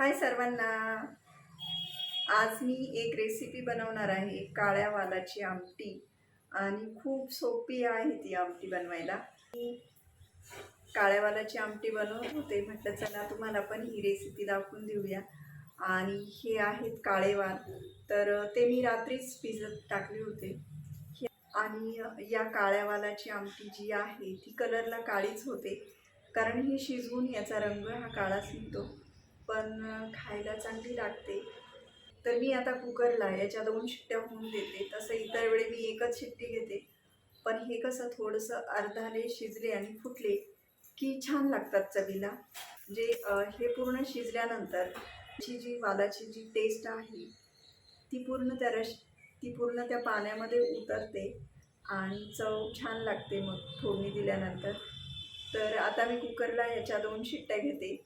हाय सर्वांना. आज मी एक रेसिपी बनवणार आहे काळ्या वालाची आमटी. आणि खूप सोपी आहे ती आमटी बनवायला. मी काळ्या वालाची आमटी बनवत होते म्हटलं चला तुम्हाला पण ही रेसिपी दाखवून देऊया. आणि हे आहेत काळे वाल. तर ते मी रात्रीच भिजत टाकले होते. आणि या काळ्या वालाची आमटी जी आहे ती कलरला काळीच होते. कारण ही शिजवून याचा रंग हा काळाच निघतो पण खायला चांगली लागते. तर मी आता कुकरला याच्या दोन शिट्ट्या होऊन देते. तसं इतर वेळी मी एकच शिट्टी घेते. पण हे कसं थोडंसं अर्धाले शिजले आणि फुटले की छान लागतात चवीला. म्हणजे, जे हे पूर्ण शिजल्यानंतर ची जी वालाची जी टेस्ट आहे ती पूर्ण त्या रश ती पूर्ण त्या पाण्यामध्ये उतरते आणि चव छान लागते मग फोडणी दिल्यानंतर. तर आता मी कुकरला याच्या दोन शिट्ट्या घेते.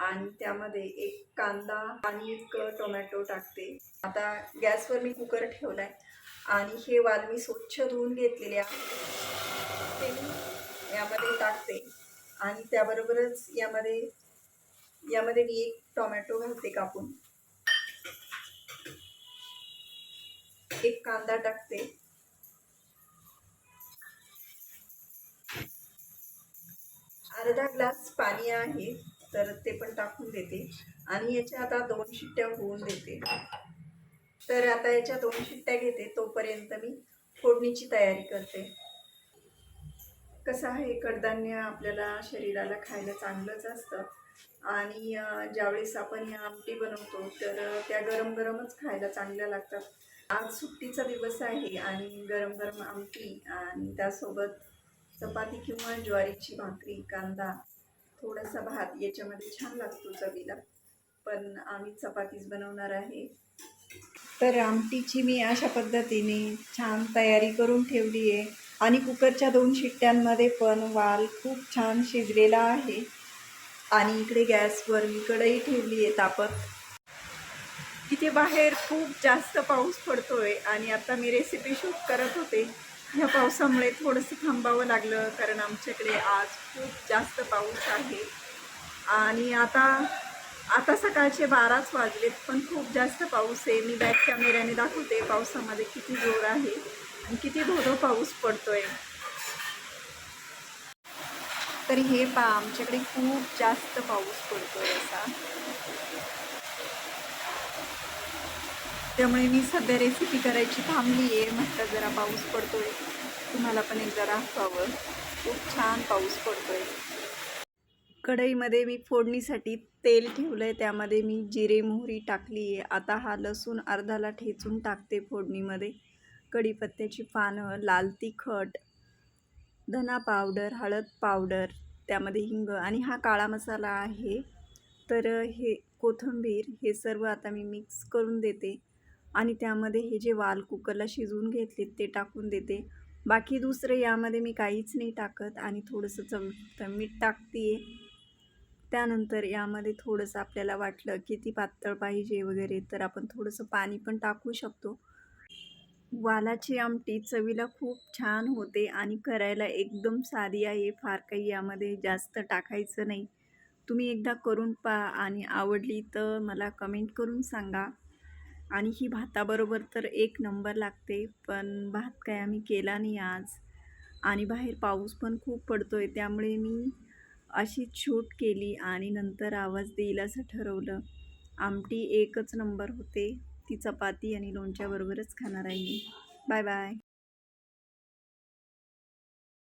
आणि त्यामध्ये एक कांदा आणि एक टोमॅटो टाकते. आता गॅसवर मी कुकर ठेवला आहे आणि हे वाल मी स्वच्छ धुवून घेतलेले आहे. ते मी यामध्ये टाकते. आणि त्याबरोबरच यामध्ये यामध्ये मी एक टोमॅटो घालते कापून. एक कांदा टाकते. अर्धा ग्लास पाणी आहे. तर ते पण टाकून देते. आणि याच्या आता दोन शिट्ट्या होऊन देते. तर आता याच्या दोन शिट्ट्या घेते तोपर्यंत मी फोडणीची तयारी करते. कसं आहे कडधान्य आपल्याला शरीराला खायला चांगलंच असतं. आणि ज्यावेळेस आपण या आमटी बनवतो तर त्या गरम गरमच खायला चांगल्या लागतात. आज सुट्टीचा दिवस आहे आणि गरम गरम आमटी आणि त्यासोबत चपाती किंवा ज्वारीची भाकरी कांदा थोडासा भात याच्यामध्ये छान लागतो चवीला. पण आम्ही चपातीच बनवणार आहे. तर आमटीची मी अशा पद्धतीने छान तयारी करून ठेवली आहे. आणि कुकरच्या दोन शिट्ट्यांमध्ये पण वाल खूप छान शिजलेला आहे. आणि इकडे गॅसवर मी कढई ठेवली आहे तापत. इथे बाहेर खूप जास्त पाऊस पडतोय आणि आता मी रेसिपी शूट करत होते. ह्या पावसामुळे थोडंसं थांबावं लागलं कारण आमच्याकडे आज खूप जास्त पाऊस आहे. आणि आता आता सकाळचे बाराच वाजलेत पण खूप जास्त पाऊस आहे. मी बॅक कॅमेऱ्याने दाखवते पावसामध्ये किती जोर आहे आणि किती धोधो पाऊस पडतोय. तर हे पा आमच्याकडे खूप जास्त पाऊस पडतोय असा. त्यामुळे मी सध्या रेसिपी करायची थांबली आहे. म्हटलं जरा पाऊस पडतोय. तुम्हाला पण एकदा दाखवावं. खूप छान पाऊस पडतोय. कढईमध्ये मी फोडणीसाठी तेल ठेवलं आहे त्यामध्ये मी जिरे मोहरी टाकली आहे. आता हा लसूण अर्धाला ठेचून टाकते फोडणीमध्ये. कढीपत्त्याची पानं लाल तिखट धना पावडर हळद पावडर त्यामध्ये हिंग आणि हा काळा मसाला आहे. तर हे कोथिंबीर हे सर्व आता मी मिक्स करून देते. आणि त्यामध्ये हे जे वाल कुकरला शिजवून घेतले ते टाकून देते. बाकी दुसरं यामध्ये मी काहीच नाही टाकत आणि थोडंसं चम मीठ टाकते त्यानंतर यामध्ये थोडंसं आपल्याला वाटलं किती पातळ पाहिजे वगैरे तर आपण थोडंसं पाणी पण टाकू शकतो. वालाची आमटी चवीला खूप छान होते आणि करायला एकदम साधी आहे. फार काही यामध्ये जास्त टाकायचं नाही. तुम्ही एकदा करून पहा आणि आवडली तर मला कमेंट करून सांगा. आणि ही भाताबरोबर तर एक नंबर लागते पण भात काय आम्ही केला नाही आज. आणि बाहेर पाऊस पण खूप पडतो आहे त्यामुळे मी अशी छूट केली आणि नंतर आवाज देईल असं ठरवलं. आमटी एकच नंबर होते ती चपाती आणि लोणच्याबरोबरच खाणार आहे मी. Bye bye.